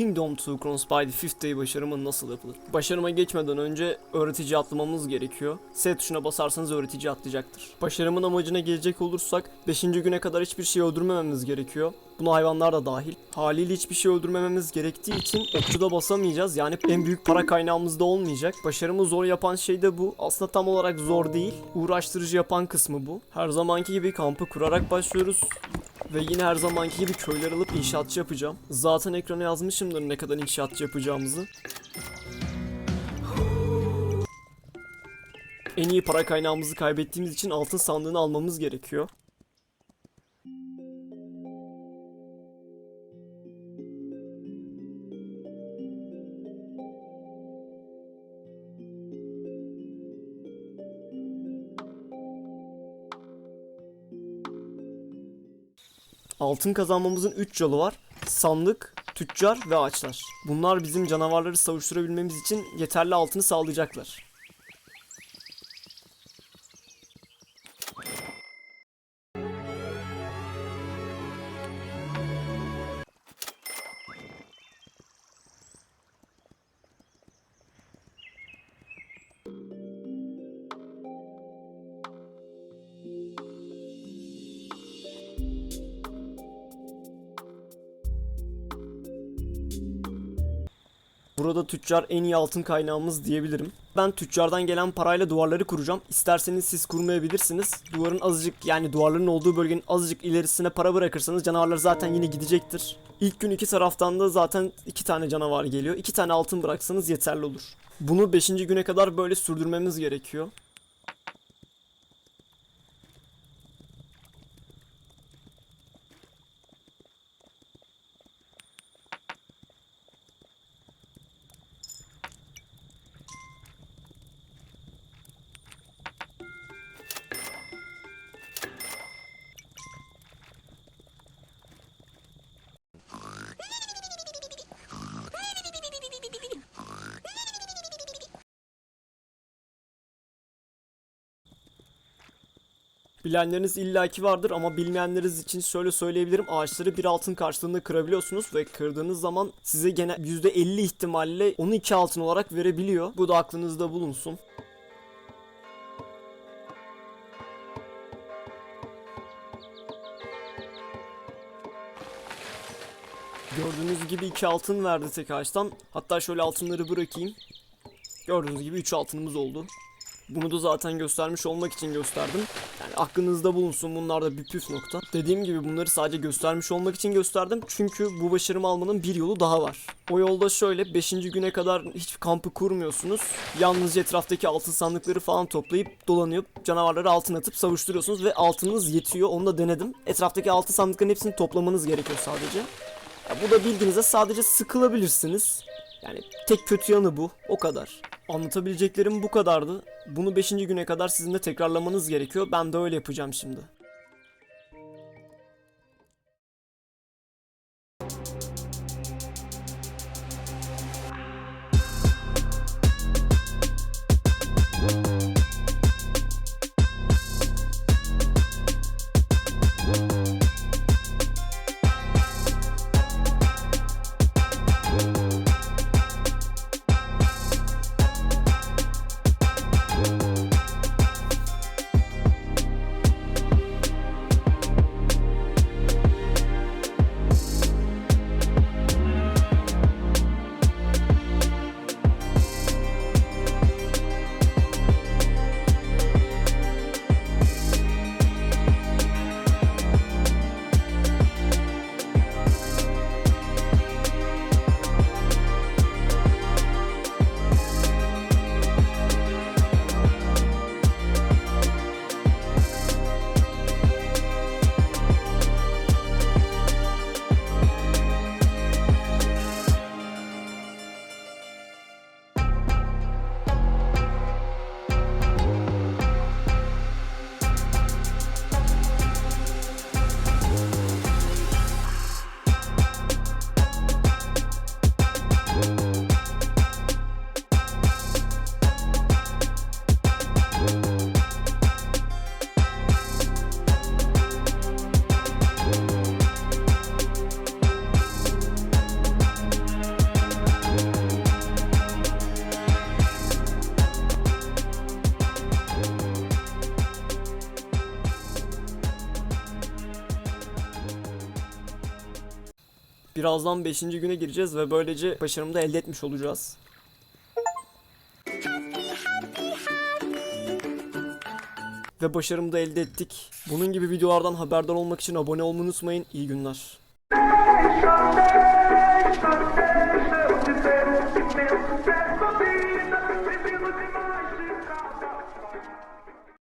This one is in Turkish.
Kingdom 2 Cross by the Fifth Day başarımı nasıl yapılır? Başarıma geçmeden önce öğretici atlamamız gerekiyor. S tuşuna basarsanız öğretici atlayacaktır. Başarımın amacına gelecek olursak 5. güne kadar hiçbir şey öldürmememiz gerekiyor. Buna hayvanlar da dahil. Haliyle hiçbir şey öldürmememiz gerektiği için okçuda basamayacağız. Yani en büyük para kaynağımız da olmayacak. Başarımı zor yapan şey de bu. Aslında tam olarak zor değil. Uğraştırıcı yapan kısmı bu. Her zamanki gibi kampı kurarak başlıyoruz. Ve yine her zamanki gibi köyler alıp inşaatçı yapacağım. Zaten ekrana yazmışımdır ne kadar inşaatçı yapacağımızı. En iyi para kaynağımızı kaybettiğimiz için altın sandığını almamız gerekiyor. Altın kazanmamızın 3 yolu var. Sandık, tüccar ve ağaçlar. Bunlar bizim canavarları savuşturabilmemiz için yeterli altını sağlayacaklar. Burada tüccar en iyi altın kaynağımız diyebilirim. Ben tüccardan gelen parayla duvarları kuracağım. İsterseniz siz kurmayabilirsiniz. Duvarın azıcık yani duvarların olduğu bölgenin azıcık ilerisine para bırakırsanız canavarlar zaten yine gidecektir. İlk gün iki taraftan da zaten iki tane canavar geliyor. İki tane altın bıraksanız yeterli olur. Bunu 5. güne kadar böyle sürdürmemiz gerekiyor. Bilenleriniz illaki vardır ama bilmeyenleriniz için şöyle söyleyebilirim. Ağaçları bir altın karşılığında kırabiliyorsunuz ve kırdığınız zaman size gene %50 ihtimalle onu iki altın olarak verebiliyor. Bu da aklınızda bulunsun. Gördüğünüz gibi iki altın verdi tek ağaçtan. Hatta şöyle altınları bırakayım. Gördüğünüz gibi 3 altınımız oldu. Bunu da zaten göstermiş olmak için gösterdim. Yani aklınızda bulunsun bunlar da bir püf nokta. Dediğim gibi bunları sadece göstermiş olmak için gösterdim. Çünkü bu başarımı almanın bir yolu daha var. O yolda şöyle 5. güne kadar hiç kampı kurmuyorsunuz. Yalnızca etraftaki altın sandıkları falan toplayıp dolanıp canavarları altın atıp savuşturuyorsunuz ve altınınız yetiyor. Onu da denedim. Etraftaki altın sandıkların hepsini toplamanız gerekiyor sadece. Ya bu da bildiğinizde sadece sıkılabilirsiniz. Yani tek kötü yanı bu. O kadar. Anlatabileceklerim bu kadardı. Bunu 5. güne kadar sizin de tekrarlamanız gerekiyor. Ben de öyle yapacağım şimdi. Birazdan 5. güne gireceğiz ve böylece başarımı da elde etmiş olacağız. Ve başarımı da elde ettik. Bunun gibi videolardan haberdar olmak için abone olmayı unutmayın. İyi günler. Someday, someday,